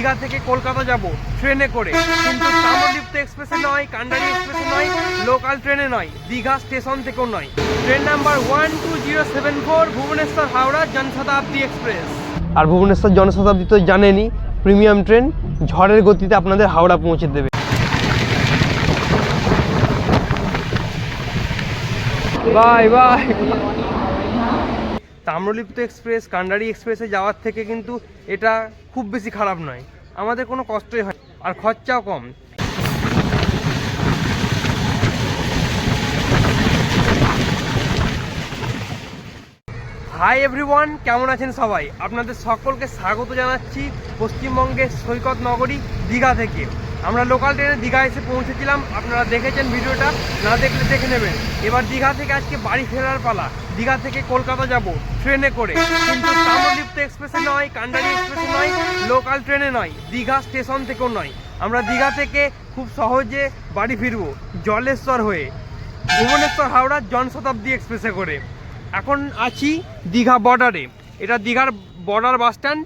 দীঘা থেকে কলকাতা যাব ট্রেনে করে। কিন্তু তাম্রলিপ্ত এক্সপ্রেসে নয় কান্ডারি এক্সপ্রেসে নয় লোকাল ট্রেনে নয় দীঘা স্টেশন থেকেও নয়। Train number one two zero seven four Bhubaneswar Howrah Janshatabdi express. আর ভুবনেশ্বর জনশতাব্দী তো জানেনই প্রিমিয়াম ট্রেন ঝড়ের গতিতে আপনাদের হাওড়া পৌঁছে দেবে। Bye bye. তাম্রলিপ্ত এক্সপ্রেস, কান্ডারি এক্সপ্রেসে যাওয়ার থেকে কিন্তু এটা খুব বেশি খারাপ নয়। আমাদের কোনো কষ্টই হয় আর খরচাও কম। হাই এভরিওয়ান কেমন আছেন সবাই? আপনাদের সকলকে স্বাগত জানাচ্ছি পশ্চিমবঙ্গের সৈকত নগরী, দীঘা থেকে। আমরা লোকাল ট্রেনে দীঘা এসে পৌঁছেছিলাম আপনারা দেখেছেন ভিডিওটা, না দেখলে দেখে নেবেন। এবার দীঘা থেকে আজকে বাড়ি ফেরার পালা। দীঘা থেকে কলকাতা যাব ট্রেনে করে। কিন্তু তাম্রলিপ্ত এক্সপ্রেসে নয়, কান্ডারি এক্সপ্রেসে নয় লোকাল ট্রেনে নয়, দীঘা স্টেশন থেকেও নয়। আমরা দীঘা থেকে খুব সহজে বাড়ি ফিরবো জলেশ্বর হয়ে। ভুবনেশ্বর, হাওড়া জনশতাব্দী এক্সপ্রেসে করে। এখন আছি দীঘা বর্ডারে এটা দীঘার বর্ডার বাস স্ট্যান্ড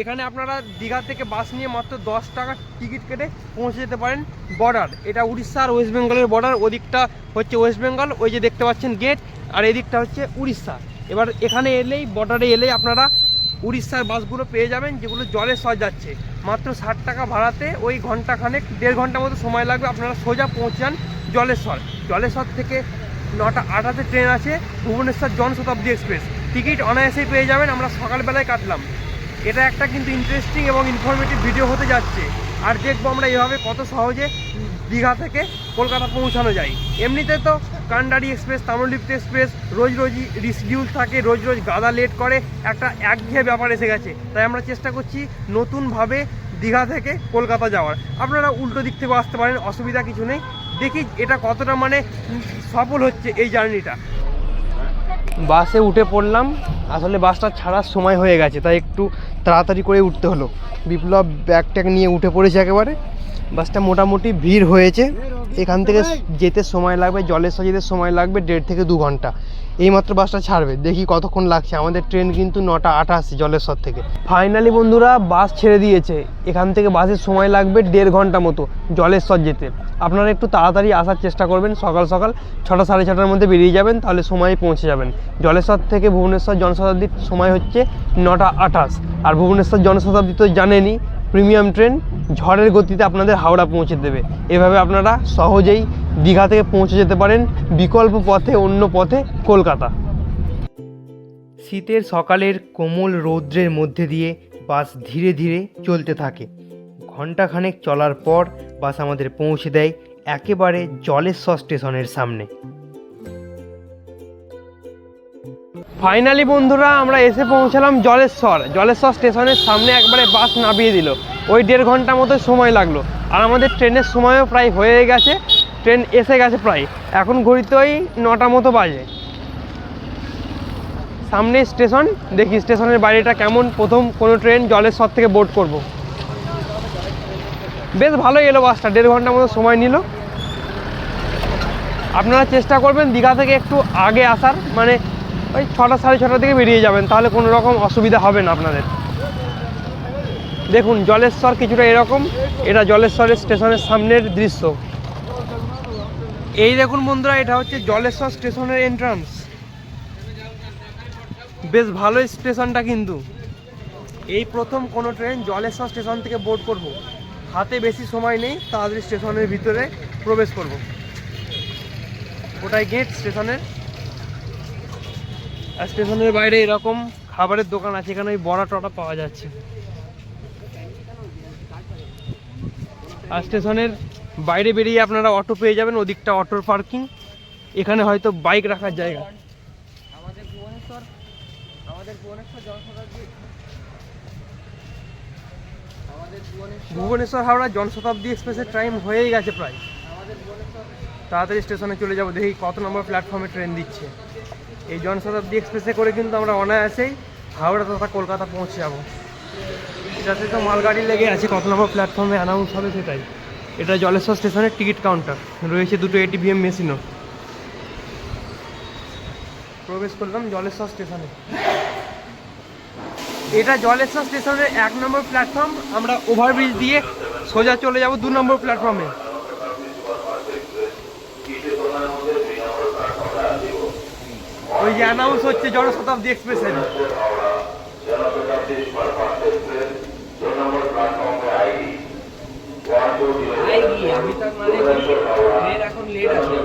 এখানে আপনারা দীঘা থেকে বাস নিয়ে মাত্র দশ টাকা টিকিট কেটে পৌঁছে যেতে পারেন বর্ডার। এটা উড়িষ্যা আর ওয়েস্ট বেঙ্গলের বর্ডার, ওদিকটা হচ্ছে ওয়েস্ট বেঙ্গল, ওই যে দেখতে পাচ্ছেন গেট, আর এদিকটা হচ্ছে উড়িষ্যা। এবার এখানে এলেই, বর্ডারে এলেই আপনারা উড়িষ্যার বাসগুলো পেয়ে যাবেন, যেগুলো জলে সজ যাচ্ছে। মাত্র ষাট টাকা ভাড়াতে ওই ঘন্টাখানেক দেড় ঘণ্টা মতো সময় লাগবে আপনারা সোজা পৌঁছান জলেশ্বর। জলেশ্বর থেকে নটা আটাতে ট্রেন আছে, ভুবনেশ্বর জনশতাব্দী এক্সপ্রেস। টিকিট অনায়াসেই পেয়ে যাবেন, আমরা সকালবেলায় কাটলাম। এটা একটা কিন্তু ইন্টারেস্টিং এবং ইনফরমেটিভ ভিডিও হতে যাচ্ছে। আর দেখব আমরা এভাবে কত সহজে দীঘা থেকে কলকাতা পৌঁছানো যায়। এমনিতে তো কান্ডারি এক্সপ্রেস, তাম্রলিপ্ত এক্সপ্রেস, রোজ রোজই রিসিডিউল থাকে, রোজ রোজ গাদা লেট করে, একটা একঘেয়ে ব্যাপার এসে গেছে। তাই আমরা চেষ্টা করছি নতুনভাবে দীঘা থেকে কলকাতা যাওয়ার। আপনারা উল্টো দিক থেকেও আসতে পারেন, অসুবিধা কিছু নেই। দেখি এটা কতটা মানে সফল হচ্ছে এই জার্নিটা বাসে উঠে পড়লাম। আসলে বাসটা ছাড়ার সময় হয়ে গেছে, তাই একটু তাড়াতাড়ি করে উঠতে হলো। বিপ্লব ব্যাগ ট্যাগ নিয়ে উঠে পড়েছে একেবারে। বাসটা মোটামুটি ভিড় হয়েছে। এখান থেকে যেতে সময় লাগবে জলেশ্বর যেতে সময় লাগবে দেড় থেকে দু ঘণ্টা। এইমাত্র বাসটা ছাড়বে, দেখি কতক্ষণ লাগছে। আমাদের ট্রেন কিন্তু নটা আঠাশ জলেশ্বর থেকে। ফাইনালি বন্ধুরা, বাস ছেড়ে দিয়েছে। এখান থেকে বাসের সময় লাগবে দেড় ঘণ্টা মতো জলেশ্বর যেতে। আপনারা একটু তাড়াতাড়ি আসার চেষ্টা করবেন। সকাল সকাল ছটা সাড়ে ছটার মধ্যে বেরিয়ে যাবেন, তাহলে সময়ে পৌঁছে যাবেন। জলেশ্বর থেকে ভুবনেশ্বর জনশতাব্দীর সময় হচ্ছে নটা আঠাশ আর ভুবনেশ্বর জনশতাব্দী তো জানেনই প্রিমিয়াম ট্রেন ঝড়ের গতিতে আপনাদের হাওড়া পৌঁছে দেবে। এভাবে আপনারা সহজেই দীঘা থেকে পৌঁছে যেতে পারেন বিকল্প পথে, অন্য পথে কলকাতা। শীতের সকালের কোমল রৌদ্রের মধ্যে দিয়ে বাস ধীরে ধীরে চলতে থাকে। ঘন্টাখানেক চলার পর বাস আমাদের পৌঁছে দেয় একেবারে জলেশ্বর স্টেশনের সামনে। ফাইনালি বন্ধুরা, আমরা এসে পৌঁছালাম জলেশ্বর। জলেশ্বর স্টেশনের সামনে একবারে বাস নামিয়ে দিল। ওই দেড় ঘণ্টা মতো সময় লাগল। আর আমাদের ট্রেনের সময়ও প্রায় হয়ে গেছে। ট্রেন এসে গেছে প্রায়। এখন ঘড়িতে ওই নটা মতো বাজে। সামনে স্টেশন। দেখি স্টেশনের বাইরেটা কেমন। প্রথম কোনো ট্রেন জলেশ্বর থেকে বোর্ড করব। বেশ ভালোই এলো বাসটা। দেড় ঘণ্টা মতো সময় নিল। আপনারা চেষ্টা করবেন দীঘা থেকে একটু আগে আসার। মানে ওই ছটা সাড়ে ছটার দিকে বেরিয়ে যাবেন, তাহলে কোনো রকম অসুবিধা হবে না আপনাদের। দেখুন, জলেশ্বর কিছুটা এরকম, এটা জলেশ্বরের স্টেশনের সামনের দৃশ্য। এই দেখুন বন্ধুরা, এটা হচ্ছে জলেশ্বর স্টেশনের এন্ট্রান্স বেশ ভালোই স্টেশনটা কিন্তু। এই প্রথম কোনো ট্রেন জলেশ্বর স্টেশন থেকে বোর্ড করব। হাতে বেশি সময় নেই, তাড়াতাড়ি স্টেশনের ভিতরে প্রবেশ করব। ওটাই গেট স্টেশনের। আর স্টেশনের বাইরে এরকম খাবারের দোকান আছে এখানে ওই বড়া টড়া পাওয়া যাচ্ছে। আর স্টেশনের বাইরে বেরিয়ে আপনারা অটো পেয়ে যাবেন ওদিকটা অটোর পার্কিং। এখানে হয়তো বাইক রাখার জায়গা। আমাদের ভুবনেশ্বর আমাদের ভুবনেশ্বর জনশতাব্দী ভুবনেশ্বর হাওড়া জনশতাব্দী এক্সপ্রেসের টাইম হয়েই গেছে প্রায়। তাড়াতাড়ি স্টেশনে চলে যাব দেখি কত নম্বর প্ল্যাটফর্মে ট্রেন দিচ্ছে। এই জনশতাব্দী এক্সপ্রেসে করে কিন্তু আমরা অনায়াসেই হাওড়া তথা কলকাতা পৌঁছে যাব। এটাতে তো মালগাড়ি লেগে আছে কত নম্বর প্ল্যাটফর্মে অ্যানাউন্স হবে সেটাই। এটা জলেশ্বর স্টেশনের টিকিট কাউন্টার রয়েছে দুটো এটিভিএম মেশিনও প্রবেশ করলাম জলেশ্বর স্টেশনে। এটা জলেশ্বর স্টেশনের এক নম্বর প্ল্যাটফর্ম আমরা ওভারব্রিজ দিয়ে সোজা চলে যাব দু নম্বর প্ল্যাটফর্মে ওই যে অ্যানাউন্স হচ্ছে জনশতাব্দী এক্সপ্রেসের।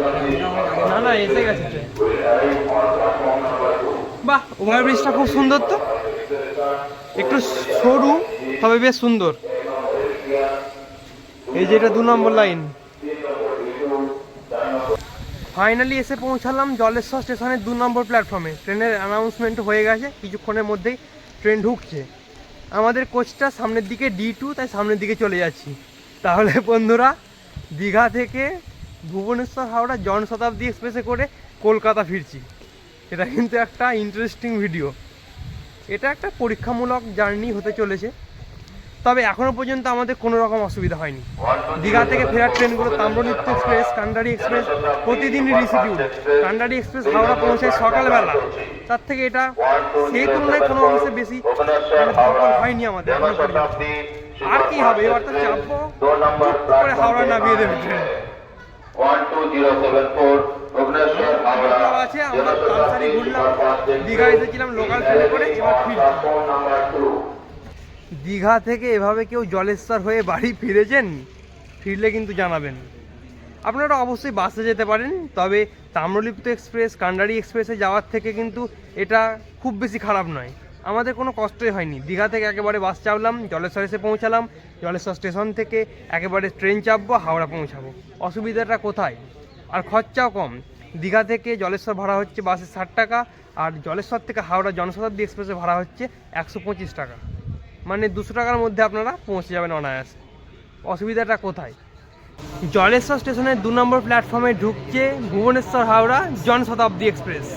মানে না না এসে গেছে। বাহ ওভারব্রিজটা খুব সুন্দর তো। একটু সরু তবে বেশ সুন্দর। এই যে এটা দু নম্বর লাইন ফাইনালি এসে পৌঁছালাম জলেশ্বর স্টেশনের দু নম্বর প্ল্যাটফর্মে ট্রেনের অ্যানাউন্সমেন্ট হয়ে গেছে, কিছুক্ষণের মধ্যেই ট্রেন ঢুকছে। আমাদের কোচটা সামনের দিকে ডি টু তাই সামনের দিকে চলে যাচ্ছি। তাহলে বন্ধুরা, দীঘা থেকে ভুবনেশ্বর, হাওড়া, জন শতাব্দী এক্সপ্রেসে করে কলকাতা ফিরছি। এটা কিন্তু একটা ইন্টারেস্টিং ভিডিও এটা একটা পরীক্ষামূলক জার্নি হতে চলেছে। তবে এখনও পর্যন্ত আমাদের কোনো রকম অসুবিধা হয়নি। দীঘা থেকে ফেরার ট্রেনগুলো তাম্রলিপ্ত এক্সপ্রেস কান্ডারি এক্সপ্রেস প্রতিদিনই রিসিডিউল কান্ডারি এক্সপ্রেস হাওড়া পৌঁছায় সকালবেলা। তার থেকে এটা সেই তুলনায় কোনো অংশে বেশি হয়নি আমাদের আর কি হবে? এবার তো চাপবো। করে হাওড়া নামিয়ে দেবে ট্রেন। আছে, আমরা তালসারি ঘুরলাম। দীঘা এসেছিলাম লোকাল ট্রেনে করে, এবার ফিরছি। দীঘা থেকে এভাবে কেউ জলেশ্বর হয়ে বাড়ি ফিরেছেন? ফিরলে কিন্তু জানাবেন। আপনারা অবশ্যই বাসে যেতে পারেন, তবে তাম্রলিপ্ত এক্সপ্রেস, কান্ডারি এক্সপ্রেসে যাওয়ার থেকে কিন্তু এটা খুব বেশি খারাপ নয়। আমাদের কোনো কষ্টই হয়নি। দীঘা থেকে একেবারে বাস চাপলাম, জলেশ্বর এসে পৌঁছালাম, জলেশ্বর স্টেশন থেকে একেবারে ট্রেন চাপবো, হাওড়া পৌঁছাবো। অসুবিধাটা কোথায়? আর খরচাও কম। দীঘা থেকে জলেশ্বর ভাড়া হচ্ছে বাসে ষাট টাকা, আর জলেশ্বর থেকে হাওড়া জনশতাব্দী এক্সপ্রেসে ভাড়া হচ্ছে একশো পঁচিশ টাকা। মানে দুশো টাকার মধ্যে আপনারা পৌঁছে যাবেন অনায়াসে। অসুবিধাটা কোথায়? জলেশ্বর স্টেশনের দু নম্বর প্ল্যাটফর্মে ঢুকছে ভুবনেশ্বর হাওড়া জনশতাব্দী এক্সপ্রেস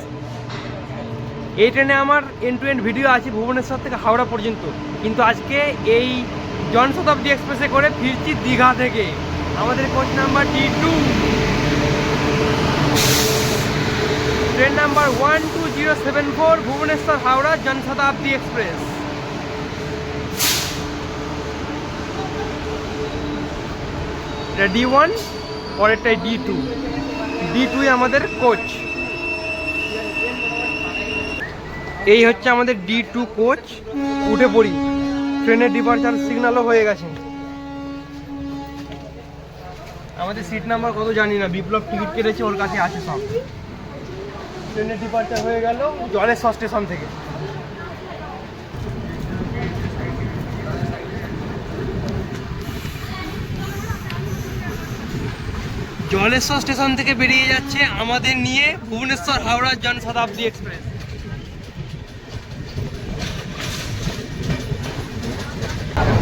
এই ট্রেনে আমার এন টু এন্ড ভিডিও আছে ভুবনেশ্বর থেকে হাওড়া পর্যন্ত। কিন্তু আজকে এই জনশতাব্দী এক্সপ্রেসে করে ফিরছি দীঘা থেকে। আমাদের coach number T two train number one two zero seven four Bhubaneswar Howrah Janshatabdi express এটা ডি ওয়ান পরেরটাই ডি টু ডি টুই আমাদের কোচ এই হচ্ছে আমাদের ডি টু কোচ উঠে পড়ি। ট্রেনের ডিপার্চার সিগন্যালও হয়ে গেছে। আমাদের সিট নাম্বার কত জানি না, বিপ্লব টিকিট কেটেছে, ওর কাছে আছে সব। ট্রেনের ডিপার্চার হয়ে গেল, জলেশ্বর স্টেশন থেকে। জলেশ্বর স্টেশন থেকে বেরিয়ে যাচ্ছে আমাদের নিয়ে ভুবনেশ্বর হাওড়া জনশতাব্দী এক্সপ্রেস।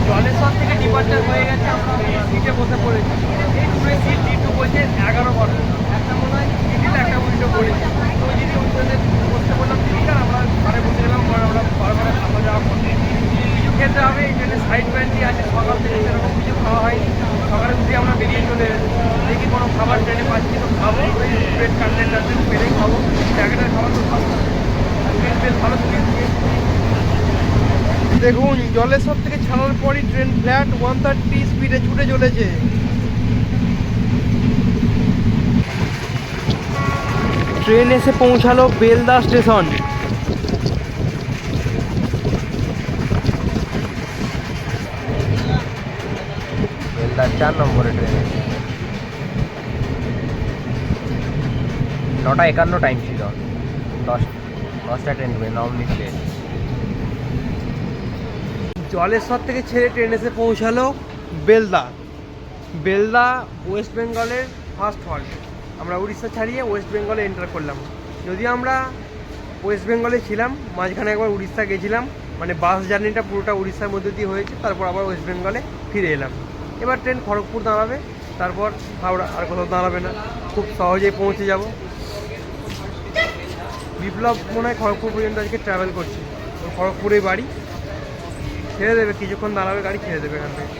জলেশ্বর থেকে ডিপার্চার হয়ে গেছে, আমরা সিটে বসে পড়েছি। এই দুটো সিট ডি টু বলছে এগারো বছর একটা মনে হয় মিডিল একটা উল্টো পড়েছে তো ওই দিদি উল্টোতে বসতে বললাম দিদিকে আমরা ঘরে বসে গেলাম পরে আমরা ঘরে ঘরে খাওয়া দাওয়া করতে কিছু খেতে হবে এই জন্য সাইড ব্যান্ডই আছে সকাল থেকে সেরকম কিছু খাওয়া হয়নি সকালে উঠে আমরা বেরিয়ে চলে এসেছি দেখি কোনো খাবার ট্রেনে পাচ্ছি তো খাব ওই ব্রেড কাটলেট টাটলেট পেরেই খাব প্যাকেটের খাবার তো খাব না। ট্রেন বেশ ভালো চলে দেখুন জলেশ্বর থেকে ছাড়ার পরই ট্রেন ফ্ল্যাট ওয়ান থার্টি স্পিডে ছুটে চলেছে। ট্রেন এসে পৌঁছালো বেলদা স্টেশন। বেলদা চার নম্বরে ট্রেন নটা একান্ন টাইম ছিল। দশ দশটা ট্রেন ঢুকে নব নিচ্ছে জলেশ্বর থেকে ছেড়ে ট্রেন এসে পৌঁছালো বেলদা। বেলদা ওয়েস্ট বেঙ্গলের ফার্স্ট হল্ট আমরা উড়িষ্যা ছাড়িয়ে ওয়েস্ট বেঙ্গলে এন্টার করলাম। যদিও আমরা ওয়েস্ট বেঙ্গলে ছিলাম, মাঝখানে একবার উড়িষ্যা গেছিলাম। মানে বাস জার্নিটা পুরোটা উড়িষ্যার মধ্যে দিয়ে হয়েছে, তারপর আবার ওয়েস্ট বেঙ্গলে ফিরে এলাম। এবার ট্রেন খড়গপুর দাঁড়াবে, তারপর হাওড়া আর কোথাও দাঁড়াবে না। খুব সহজেই পৌঁছে যাব। বিপ্লব মনে হয় খড়গপুর পর্যন্ত আজকে ট্রাভেল করছে। ওর খড়গপুরেই বাড়ি। ছেড়ে দেবে কিছুক্ষণ দাঁড়াবে গাড়ি ছেড়ে দেবে এখান থেকে।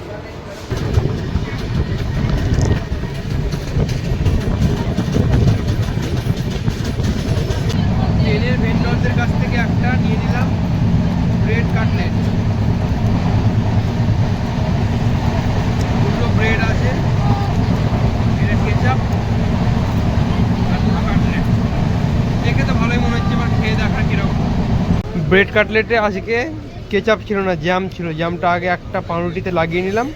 ট্রেনের ভেন্ডরদের কাছ থেকে একটা নিয়ে নিলাম ব্রেড কাটলেট দুটো ব্রেড আছে কেচাপ আর দুটো কাটলেট দেখে তো ভালোই মনে হচ্ছে এবার খেয়ে দেখা কীরকম। ব্রেড কাটলেটে আজকে কেচাপ ছিল না জ্যাম ছিল। জ্যামটা আগে একটা পাউরুটিতে লাগিয়ে নিলাম।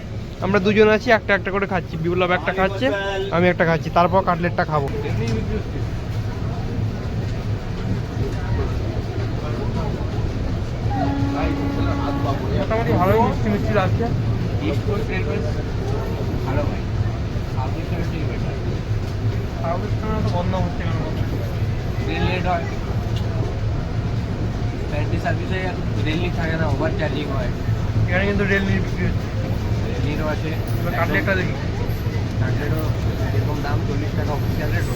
আমরা দুজন আছি একটা একটা করে খাচ্ছি। বিপ্লব একটা খাচ্ছে আমি একটা খাচ্ছি। তারপর কাটলেটটা খাব। মোটামুটি ভালোই মিষ্টি মিষ্টি লাগছে। ভালো সাউথ তো বন্ধ হচ্ছে কেন লেট হয়। ফ্যান্টি সার্ভিসে রেলই থাকে না ওভার চার্জিং হয়। এখানে কিন্তু রেল নিয়ে বিক্রি হচ্ছে। রেলিরও আছে। কাটলেটটা দেখি। কাটলেটও এরকম দাম চল্লিশ টাকা অফিসিয়াল রেট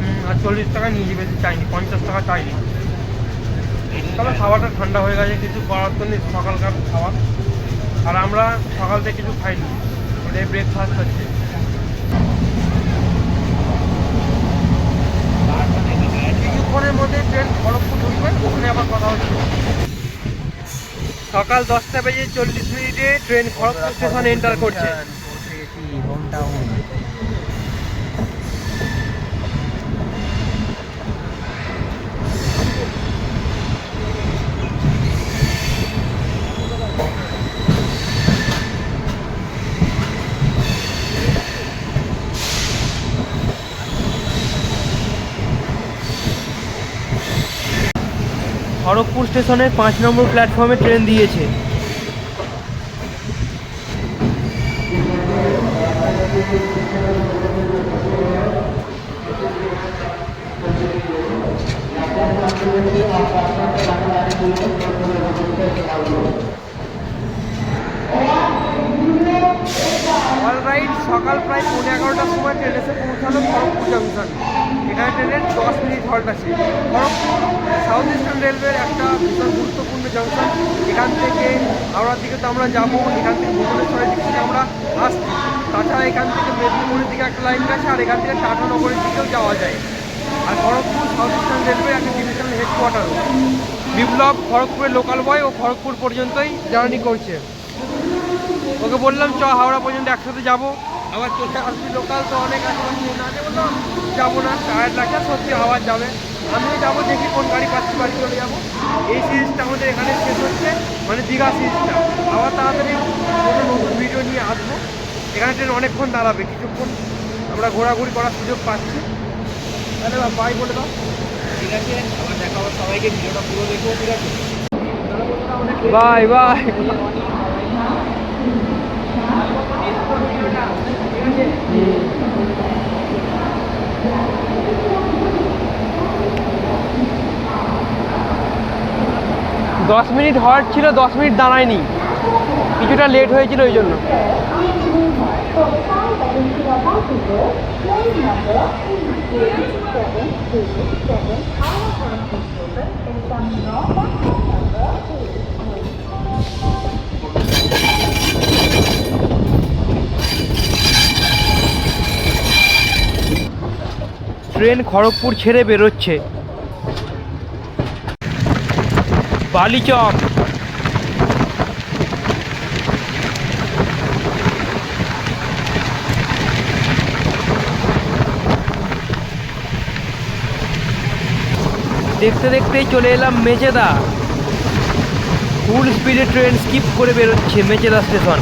হুম, আর চল্লিশ টাকা নিয়ে যাবে চাইনি পঞ্চাশ টাকা চাইনি। তবে খাওয়াটা ঠান্ডা হয়ে গেছে কিছু করার তো নেই সকালকার খাওয়া আর আমরা সকাল থেকে কিছু খাইনি ওটাই ব্রেকফাস্ট হচ্ছে। কিছুক্ষণের মধ্যে ট্রেন খড়গপুর ঢুকবে, ওখানে আবার কথা হচ্ছে। সকাল দশটা বেজে চল্লিশ মিনিটে ট্রেন খড়গপুর স্টেশন এন্টার করছে। খড়গপুর স্টেশনের পাঁচ নম্বর প্ল্যাটফর্মে ট্রেন দিয়েছে। অলরাইট সকাল প্রায় পৌনে এগারোটার সময় ট্রেন এসে পৌঁছালো খড়গপুর জাংশন এখানে ট্রেনের দশ মিনিট হল্ট আছে। খড়গপুর সাউথ ইস্টার্ন রেলওয়ের একটা ভীষণ গুরুত্বপূর্ণ জাংশন এখান থেকে হাওড়ার দিকে তো আমরা যাব, এখান থেকে ভুবনেশ্বরের দিক থেকে আমরা আসছি। তাছাড়া এখান থেকে মেদিনীপুরের দিকে একটা লাইন আছে আর এখান থেকে টাটানগরের দিকেও যাওয়া যায়। আর খড়গপুর সাউথ ইস্টার্ন রেলওয়ে একটা ডিভিশনাল হেডকোয়ার্টার বিপ্লব খড়গপুরের লোকাল বয় ও খড়গপুর পর্যন্তই জার্নি করছে। ওকে বললাম চ হাওড়া পর্যন্ত একসাথে যাব। আবার চলে আসছি লোকাল তো অনেক আছে বললাম যাব না টায়ার লাগছে সত্যি আওয়াজ যাবে। আমিও যাব দেখি কোন গাড়ি পাচ্ছি বাড়ি চলে যাব। এই সিরিজটা আমাদের এখানে শেষ হচ্ছে মানে দীঘা সিরিজটা। আবার তাড়াতাড়ি কোনো নতুন ভিডিও নিয়ে আসব। এখানে ট্রেন অনেকক্ষণ দাঁড়াবে কিছুক্ষণ। আমরা ঘোরাঘুরি করার সুযোগ পাচ্ছি। তাহলে বাই বলে দাও। ঠিক আছে আবার দেখা হবে সবাইকে ভিডিওটা পুরো দেখব ঠিক আছে? বাই বাই দশ মিনিট হল্ট ছিল দশ মিনিট দাঁড়ায়নি। কিছুটা লেট হয়েছিল ওই জন্য। ট্রেন খড়গপুর ছেড়ে বেরোচ্ছে। বালিচক। দেখতে দেখতেই চলে এলাম মেচেদা ফুল স্পিডে ট্রেন স্কিপ করে বেরোচ্ছে মেচেদা স্টেশন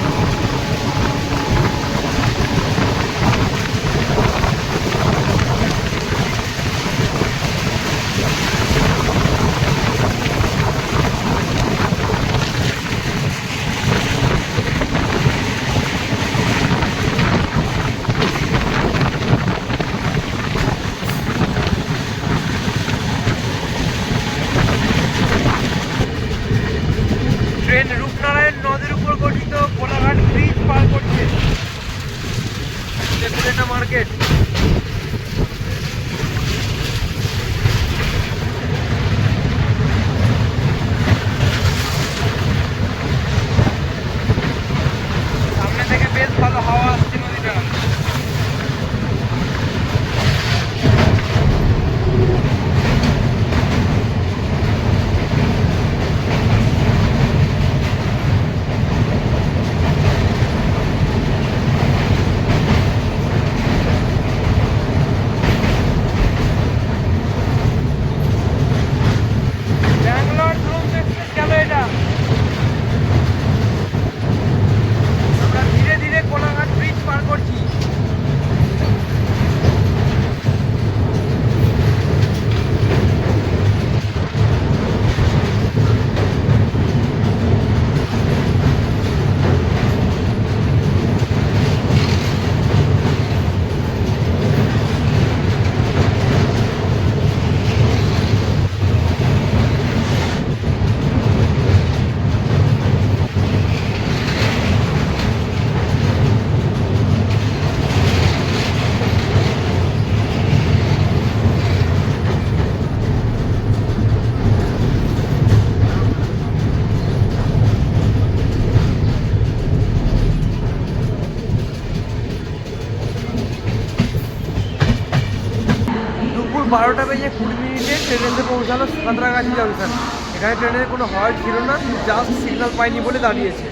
বারোটা বেজে কুড়ি মিনিটে ট্রেন এসে পৌঁছালো সাঁতরাগাছি জংশন। এখানে ট্রেনের কোনো হল্ট ছিল না জাস্ট সিগন্যাল পাইনি বলে দাঁড়িয়েছে।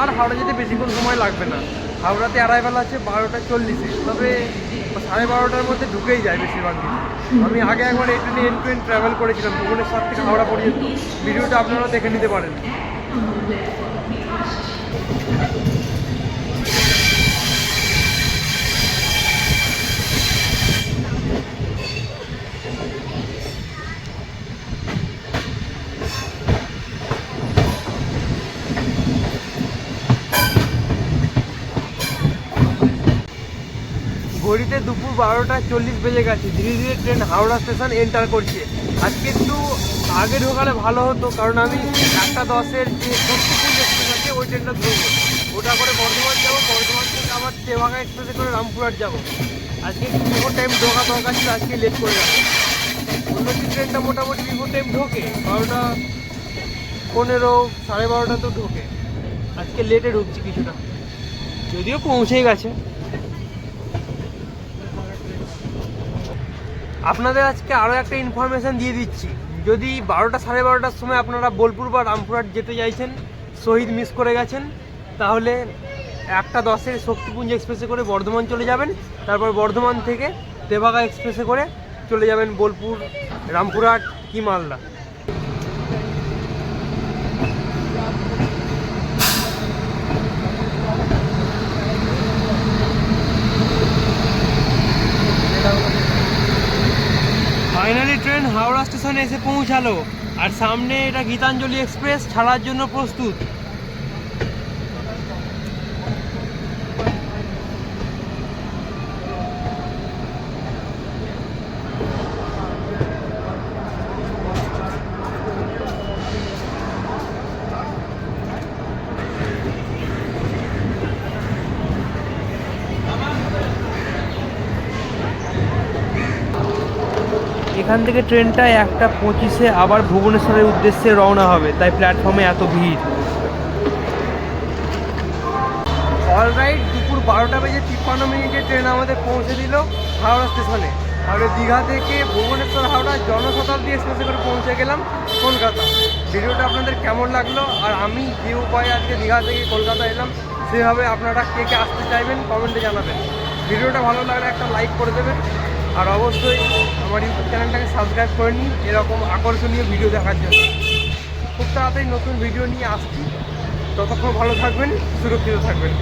আর হাওড়া যেতে বেশিক্ষণ সময় লাগবে না। হাওড়াতে অ্যারাইভাল আছে বারোটা চল্লিশে, তবে সাড়ে বারোটার মধ্যে ঢুকেই যায় বেশিরভাগ আমি আগে একবার এই ট্রেনে এন টু এন ট্রাভেল করেছিলাম, ভুবনেশ্বর থেকে হাওড়া পর্যন্ত। ভিডিওটা আপনারা দেখে নিতে পারেন। ঘড়িতে দুপুর বারোটা চল্লিশ বেজে গেছে। ধীরে ধীরে ট্রেন হাওড়া স্টেশন এন্টার করছে। আজকে একটু আগে ঢোকালে ভালো হতো, কারণ আমি একটা দশের যে শক্তিপুঞ্জ এক্সপ্রেস আছে, ওই ট্রেনটা ধরবো। ওটা করে বর্ধমান যাব, বর্ধমান থেকে আবার দেবাঙ্গা এক্সপ্রেসে করে রামপুরহাট যাব। আজকে একটু টাইম ঢোকা দরকার ছিল, আজকে লেট করে যাব অন্য যে ট্রেনটা মোটামুটি বিফোর টাইম ঢোকে, বারোটা পনেরো, সাড়ে বারোটা তো ঢোকে। আজকে লেটে ঢুকছি কিছুটা। যদিও পৌঁছেই গেছে। আপনাদের আজকে আরও একটা ইনফরমেশান দিয়ে দিচ্ছি। যদি বারোটা সাড়ে বারোটার সময় আপনারা বোলপুর বা রামপুরহাট যেতে চাইছেন, শহীদ মিস করে গেছেন, তাহলে একটা দশের শক্তিপুঞ্জ এক্সপ্রেসে করে বর্ধমান চলে যাবেন, তারপর বর্ধমান থেকে দেবাগা এক্সপ্রেসে করে চলে যাবেন বোলপুর, রামপুরহাট কি মালদা। ফাইনালি ট্রেন হাওড়া স্টেশনে এসে পৌঁছালো। আর সামনে এটা গীতাঞ্জলি এক্সপ্রেস ছাড়ার জন্য প্রস্তুত। এখান থেকে ট্রেনটা একটা পঁচিশে আবার ভুবনেশ্বরের উদ্দেশ্যে রওনা হবে, তাই প্ল্যাটফর্মে এত ভিড়। অলরাইট দুপুর বারোটা বেজে তিপ্পান্ন মিনিটে ট্রেন আমাদের পৌঁছে দিল হাওড়া স্টেশনে। আর দীঘা থেকে ভুবনেশ্বর, হাওড়া জনশতাব্দী এক্সপ্রেসে করে পৌঁছে গেলাম কলকাতা। ভিডিওটা আপনাদের কেমন লাগল আর আমি যে উপায়ে আজকে দীঘা থেকে কলকাতা এলাম, সেভাবে আপনারা কে কে আসতে চাইবেন কমেন্টে জানাবেন। ভিডিওটা ভালো লাগলে একটা লাইক করে দেবেন। আর অবশ্যই আমার ইউটিউব চ্যানেলটাকে সাবস্ক্রাইব করে নিন। এরকম আকর্ষণীয় ভিডিও দেখার জন্য। খুব তাড়াতাড়ি নতুন ভিডিও নিয়ে আসছি। ততক্ষণ ভালো থাকবেন, সুরক্ষিত থাকবেন।